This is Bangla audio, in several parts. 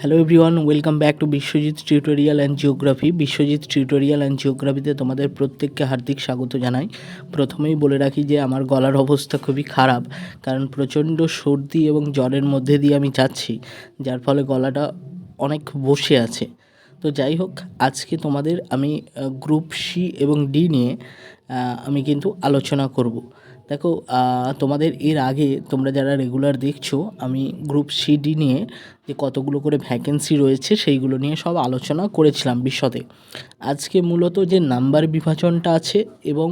Hello everyone welcome back to Biswajit tutorial and geography Biswajit tutorial and জিওগ্রাফিতে তোমাদের প্রত্যেককে হার্দিক স্বাগত জানাই। প্রথমেই বলে রাখি যে আমার গলার অবস্থা খুবই খারাপ, কারণ প্রচণ্ড সর্দি এবং জ্বরের মধ্যে দিয়ে আমি যাচ্ছি, যার ফলে গলাটা অনেক বসে আছে। তো যাই হোক, আজকে তোমাদের আমি গ্রুপ সি এবং ডি নিয়ে আমি কিন্তু আলোচনা করব। দেখো তোমাদের এর আগে তোমরা যারা রেগুলার দেখছ, আমি গ্রুপ সিডি নিয়ে যে কতগুলো করে ভ্যাকেন্সি রয়েছে, সেইগুলো নিয়ে সব আলোচনা করেছিলাম বিশদে। আজকে মূলত যে নাম্বার বিভাজনটা আছে এবং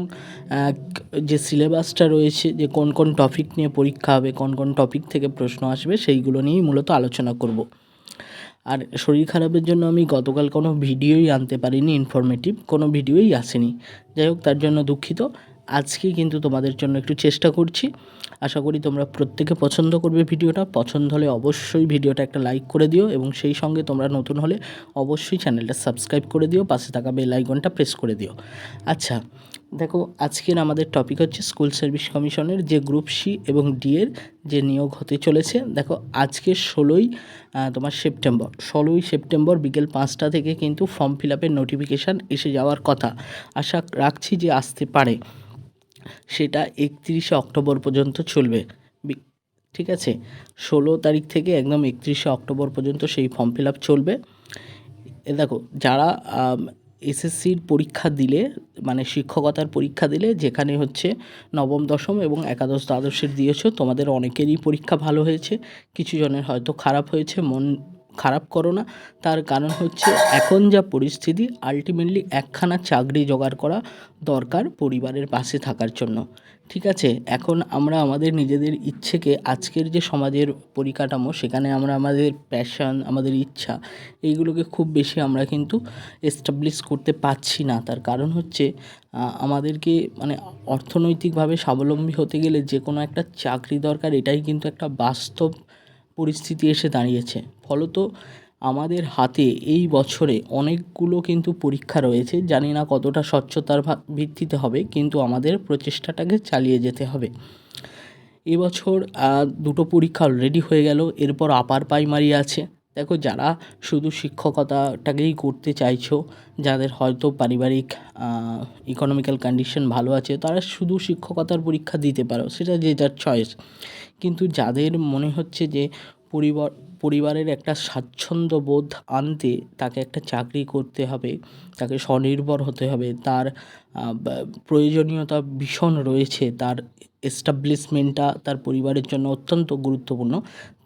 যে সিলেবাসটা রয়েছে, যে কোন কোন টপিক নিয়ে পরীক্ষা হবে, কোন কোন টপিক থেকে প্রশ্ন আসবে, সেইগুলো নিয়েই মূলত আলোচনা করব। আর শরীর খারাপের জন্য আমি গতকাল কোনো ভিডিওই আনতে পারিনি ইনফরমেটিভ কোনো ভিডিওই আসেনি। যাই হোক, তার জন্য দুঃখিত। আজকে কিন্তু তোমাদের জন্য একটু চেষ্টা করছি। আশা করি তোমরা প্রত্যেকে পছন্দ করবে ভিডিওটা। পছন্দ হলে অবশ্যই ভিডিওটা একটা লাইক করে দিও এবং সেই সঙ্গে তোমরা নতুন হলে অবশ্যই চ্যানেলটা সাবস্ক্রাইব করে দিও। পাশে থাকা বেল আইকনটা প্রেস করে দিও। আচ্ছা দেখো, আজকের আমাদের টপিক হচ্ছে স্কুল সার্ভিস কমিশনের যে গ্রুপ সি এবং ডি এর যে নিয়োগ হতে চলেছে। দেখো আজকে ষোলোই তোমার সেপ্টেম্বর। ষোলোই সেপ্টেম্বর বিকেল পাঁচটা থেকে কিন্তু ফর্ম ফিল আপের নোটিফিকেশান এসে যাওয়ার কথা। আশা রাখছি যে আসতে পারে। সেটা একত্রিশে অক্টোবর পর্যন্ত চলবে। ঠিক আছে? ষোলো তারিখ থেকে একদম একত্রিশে অক্টোবর পর্যন্ত সেই ফর্ম ফিল আপ চলবে। দেখো, যারা এসএসসির পরীক্ষা দিলে মানে শিক্ষকতার পরীক্ষা দিলে, যেখানে হচ্ছে নবম, দশম এবং একাদশ দ্বাদশের দিয়েছ, তোমাদের অনেকেরই পরীক্ষা ভালো হয়েছে, কিছু জনের হয়তো খারাপ হয়েছে, মন খারাপ করো না। তার কারণ হচ্ছে এখন যা পরিস্থিতি আলটিমেটলি একখানা চাকরি জোগাড় করা দরকার পরিবারের পাশে থাকার জন্য। ঠিক আছে? এখন আমরা আমাদের নিজেদের ইচ্ছেকে, আজকের যে সমাজের পরিকাঠামো, সেখানে আমরা আমাদের প্যাশন আমাদের ইচ্ছা, এইগুলোকে খুব বেশি আমরা কিন্তু এস্টাবলিশ করতে পারছি না। তার কারণ হচ্ছে আমাদেরকে মানে অর্থনৈতিকভাবে স্বাবলম্বী হতে গেলে যে কোনো একটা চাকরি দরকার, এটাই কিন্তু একটা বাস্তব পরিস্থিতি এসে দাঁড়িয়েছে। ফলত আমাদের হাতে এই বছরে অনেকগুলো কিন্তু পরীক্ষা রয়েছে। জানি না কতটা স্বচ্ছতার ভিত্তিতে হবে, কিন্তু আমাদের প্রচেষ্টাটাকে চালিয়ে যেতে হবে। এবছর দুটো পরীক্ষা অলরেডি হয়ে গেল, এরপর আপার প্রাইমারি আছে। দেখো, যারা শুধু শিক্ষকতাটাকেই করতে চাইছো, যাদের হয়তো পারিবারিক ইকোনমিক্যাল কন্ডিশন ভালো আছে, তারা শুধু শিক্ষকতার পরীক্ষা দিতে পারো, সেটা যে যার চয়েস কিন্তু যাদের মনে হচ্ছে যে পরিবার পরিবারের একটা স্বাচ্ছন্দ্য বোধ আনতে তাকে একটা চাকরি করতে হবে, তাকে স্বনির্ভর হতে হবে। তার প্রয়োজনীয়তা ভীষণ রয়েছে, তার এস্টাবলিশমেন্টটা তার পরিবারের জন্য অত্যন্ত গুরুত্বপূর্ণ।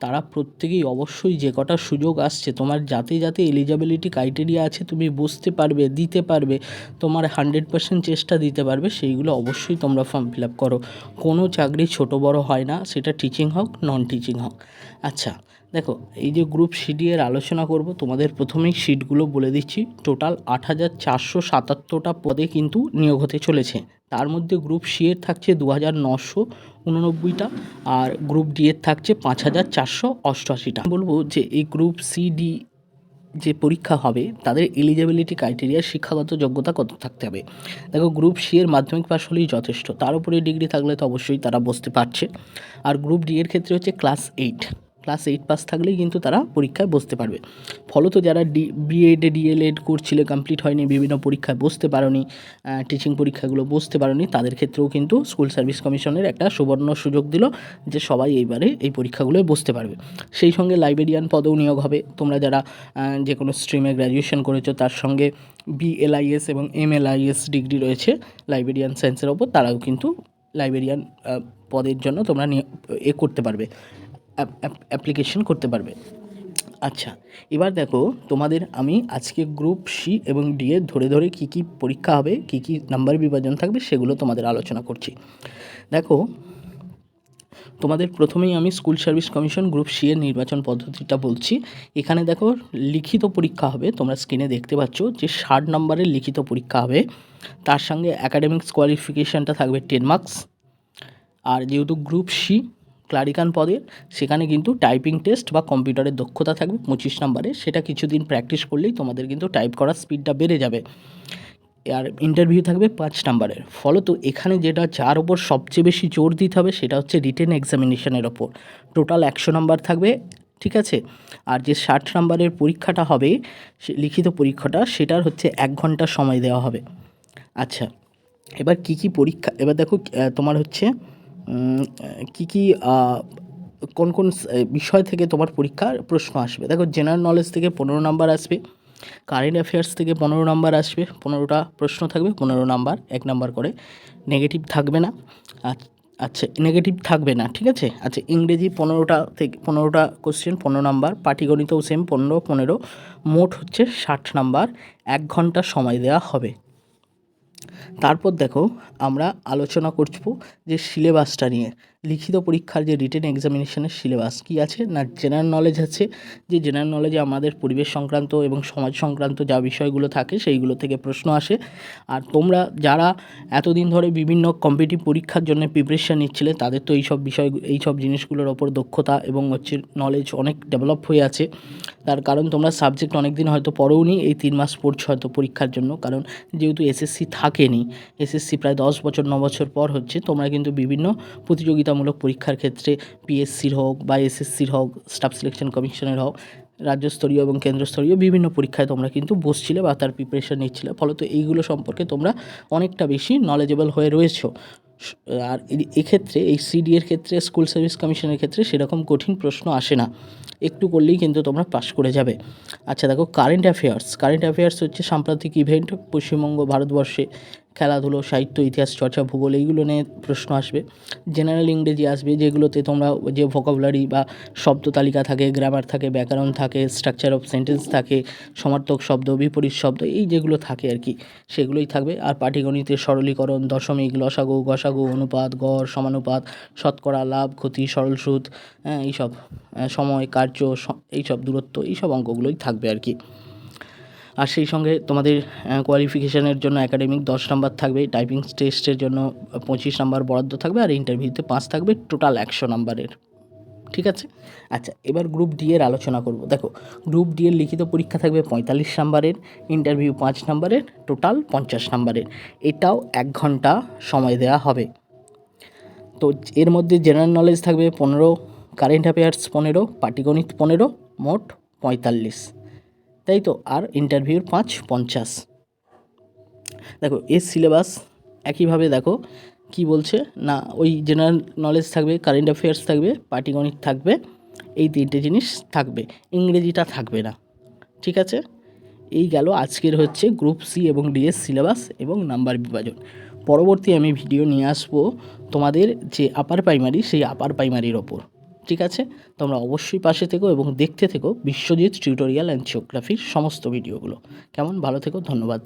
তারা প্রত্যেকেই অবশ্যই যে কটা সুযোগ আসছে, তোমার যাতে যাতে এলিজিবিলিটি ক্রাইটেরিয়া আছে তুমি বুঝতে পারবে, দিতে পারবে, তোমার হান্ড্রেড পার্সেন্ট চেষ্টা দিতে পারবে, সেইগুলো অবশ্যই তোমরা ফর্ম ফিল আপ করো। কোনো চাকরি ছোট বড় হয় না, সেটা টিচিং হোক নন টিচিং হোক। আচ্ছা দেখো, এই যে গ্রুপ সিডি এর আলোচনা করব, তোমাদের প্রথমেই সিটগুলো বলে দিচ্ছি। টোটাল আট হাজার চারশো সাতাত্তরটা পদে কিন্তু নিয়োগ হতে চলেছে। তার মধ্যে গ্রুপ সি এর থাকছে দু হাজার নশো উননব্বইটা আর গ্রুপ ডি এর থাকছে পাঁচ হাজার চারশো অষ্টআশিটা। বলব যে এই গ্রুপ সি ডি যে পরীক্ষা হবে, তাদের এলিজিবিলিটি ক্রাইটেরিয়া শিক্ষাগত যোগ্যতা কত থাকতে হবে? দেখো গ্রুপ সি এর মাধ্যমিক পাশ হলেই যথেষ্ট, তার উপরে ডিগ্রি থাকলে তো অবশ্যই তারা বসতে পারছে। আর গ্রুপ ডি এর ক্ষেত্রে হচ্ছে class eight class eight pass থাকলেই কিন্তু তারা পরীক্ষায় বসতে পারবে। ফলত যারা ডি বিএড ডিএলএড করছিলে কমপ্লিট হয়নি, বিভিন্ন পরীক্ষায় বসতে পারোনি টিচিং পরীক্ষাগুলো বসতে পারোনি, তাদের ক্ষেত্রেও কিন্তু স্কুল সার্ভিস কমিশনের একটা সুবর্ণ সুযোগ দিল যে সবাই এইবারে এই পরীক্ষাগুলোয় বসতে পারবে। সেই সঙ্গে লাইব্রেরিয়ান পদেও নিয়োগ হবে। তোমরা যারা যে কোনো স্ট্রিমে গ্র্যাজুয়েশন করেছ, তার সঙ্গে বিএলআইএস এবং এমএলআইএস ডিগ্রি রয়েছে লাইব্রেরিয়ান সায়েন্সের ওপর, তারাও কিন্তু লাইব্রেরিয়ান পদের জন্য তোমরা এ করতে পারবে। অ্যাপ্লিকেশন করতে পারবে। আচ্ছা এবার দেখো তোমাদের আমি আজকে গ্রুপ সি এবং ডি এর ধরে ধরে কী কী পরীক্ষা হবে, কী কী নাম্বার বিভাজন থাকবে সেগুলো তোমাদের আলোচনা করছি। দেখো, তোমাদের প্রথমেই আমি school service commission group C এর নির্বাচন পদ্ধতিটা বলছি। এখানে দেখো লিখিত পরীক্ষা হবে, তোমরা স্ক্রিনে দেখতে পাচ্ছ যে ষাট নম্বরের লিখিত পরীক্ষা হবে। তার সঙ্গে অ্যাকাডেমিক্স কোয়ালিফিকেশানটা থাকবে টেন মার্কস আর যেহেতু গ্রুপ সি ক্লারিকান পদের, সেখানে কিন্তু টাইপিং টেস্ট বা কম্পিউটারের দক্ষতা থাকবে পঁচিশ নম্বরে। সেটা কিছুদিন প্র্যাকটিস করলেই তোমাদের কিন্তু টাইপ করার স্পিডটা বেড়ে যাবে। আর ইন্টারভিউ থাকবে পাঁচ নাম্বারের। ফলত এখানে যেটা যার ওপর সবচেয়ে বেশি জোর দিতে হবে সেটা হচ্ছে রিটেন এক্সামিনেশনের ওপর। টোটাল একশো নাম্বার থাকবে, ঠিক আছে? আর যে ষাট নাম্বারের পরীক্ষাটা হবে লিখিত পরীক্ষাটা, সেটার হচ্ছে এক ঘণ্টা সময় দেওয়া হবে। আচ্ছা এবার কি কি পরীক্ষা, এবার দেখো তোমার হচ্ছে কি কি কোন কোন বিষয় থেকে তোমার পরীক্ষার প্রশ্ন আসবে? দেখো জেনারেল নলেজ থেকে পনেরো নাম্বার আসবে কারেন্ট অ্যাফেয়ার্স থেকে পনেরো নাম্বার আসবে, পনেরোটা প্রশ্ন থাকবে, পনেরো নাম্বার এক নাম্বার করে। নেগেটিভ থাকবে না, আচ- আচ্ছা নেগেটিভ থাকবে না, ঠিক আছে? আচ্ছা ইংরেজি পনেরোটা থেকে, পনেরোটা কোশ্চেন পনেরো নাম্বার পাটিগণিতও সেম পনেরো পনেরো, মোট হচ্ছে ষাট নাম্বার এক ঘণ্টা সময় দেওয়া হবে। তারপর দেখো আমরা আলোচনা করব যে সিলেবাসটা নিয়ে। লিখিত পরীক্ষার যে রিটেন এক্সামিনেশনের সিলেবাস কী আছে? না জেনারেল নলেজ আছে? যে জেনারেল নলেজে আমাদের পরিবেশ সংক্রান্ত এবং সমাজ সংক্রান্ত যা বিষয়গুলো থাকে সেইগুলো থেকে প্রশ্ন আসে। আর তোমরা যারা এতদিন ধরে বিভিন্ন কম্পিটিভ পরীক্ষার জন্য প্রিপারেশান নিচ্ছিলে, তাদের তো এইসব বিষয়, এইসব জিনিসগুলোর ওপর দক্ষতা এবং হচ্ছে নলেজ অনেক ডেভেলপ হয়ে আছে। তার কারণ তোমরা সাবজেক্ট অনেক দিন হয়তো পড়োও নি এই তিন মাস পড়ছো হয়তো পরীক্ষার জন্য। কারণ যেহেতু এসএসসি থাকেনি এসএসসি প্রায় দশ বছর, ন বছর পর হচ্ছে, তোমরা কিন্তু বিভিন্ন প্রতিযোগিতামূলক পরীক্ষার ক্ষেত্রে পিএসসির হোক বা এসএসসির হোক স্টাফ সিলেকশন কমিশনের হোক, রাজ্যস্তরীয় এবং কেন্দ্রস্তরীয় বিভিন্ন পরীক্ষায় তোমরা কিন্তু বসছিলে বা তার প্রিপারেশন নিচ্ছিলে। ফলত এইগুলো সম্পর্কে তোমরা অনেকটা বেশি নলেজেবল হয়ে রয়েছো। আর এক্ষেত্রে, এই সিডি এর ক্ষেত্রে স্কুল সার্ভিস কমিশনের ক্ষেত্রে সেরকম কঠিন প্রশ্ন আসে না। একটু করলেই কিন্তু তোমরা পাশ করে যাবে। আচ্ছা দেখো কারেন্ট অ্যাফেয়ার্স কারেন্ট অ্যাফেয়ার্স হচ্ছে সাম্প্রতিক ইভেন্ট পশ্চিমবঙ্গ ভারতবর্ষে। খেলাধুলো, সাহিত্য, ইতিহাস, চর্চা, ভূগোল এইগুলো নিয়ে প্রশ্ন আসবে। জেনারেল ইংরেজি আসবে, যেগুলোতে তোমরা যে ভোকাবুলারি বা শব্দ তালিকা থাকে গ্রামার থাকে, ব্যাকরণ থাকে স্ট্রাকচার অফ সেন্টেন্স থাকে, সমার্থক শব্দ, বিপরীত শব্দ, এই যেগুলো থাকে আর কি, সেগুলোই থাকবে। আর পাটিগণিতের সরলীকরণ, দশমিক, লসাগু, গসাগু, অনুপাত, গড়, সমানুপাত, শতকরা, লাভ, ক্ষতি, সরল সুদ হ্যাঁ এইসব, সময়, কার্য এইসব দূরত্ব, এইসব অঙ্কগুলোই থাকবে আর কি। আর সেই সঙ্গে তোমাদের কোয়ালিফিকেশনের জন্য একাডেমিক দশ নাম্বার থাকবে টাইপিং টেস্টের জন্য পঁচিশ নাম্বার বরাদ্দ থাকবে আর ইন্টারভিউতে পাঁচ থাকবে টোটাল একশো নাম্বারের ঠিক আছে? আচ্ছা এবার গ্রুপ ডি এর আলোচনা করব। দেখো গ্রুপ ডি এর লিখিত পরীক্ষা থাকবে পঁয়তাল্লিশ নাম্বারের ইন্টারভিউ পাঁচ নাম্বারের টোটাল পঞ্চাশ নাম্বারের এটাও এক ঘণ্টা সময় দেওয়া হবে। তো এর মধ্যে জেনারেল নলেজ থাকবে পনেরো কারেন্ট অ্যাফেয়ার্স পনেরো, পাটিগণিত পনেরো, মোট পঁয়তাল্লিশ। তাই তো? আর ইন্টারভিউর পাঁচ পঞ্চাশ। দেখো, এর সিলেবাস একইভাবে দেখো, কি বলছে? না, ওই জেনারেল নলেজ থাকবে কারেন্ট অ্যাফেয়ার্স থাকবে, পাটিগণিত থাকবে, এই তিনটে জিনিস থাকবে, ইংরেজিটা থাকবে না। ঠিক আছে? এই গেল আজকের হচ্ছে গ্রুপ সি এবং ডিএস সিলেবাস এবং নাম্বার বিভাজন। পরবর্তী আমি ভিডিও নিয়ে আসব তোমাদের যে আপার প্রাইমারি সেই আপার প্রাইমারির ওপর। ঠিক আছে? তোমরা অবশ্যই পাশে থেকো এবং দেখতে থেকো বিশ্বজিৎ টিউটোরিয়াল অ্যান্ড জিওগ্রাফির সমস্ত ভিডিওগুলো কেমন? ভালো থেকো, ধন্যবাদ।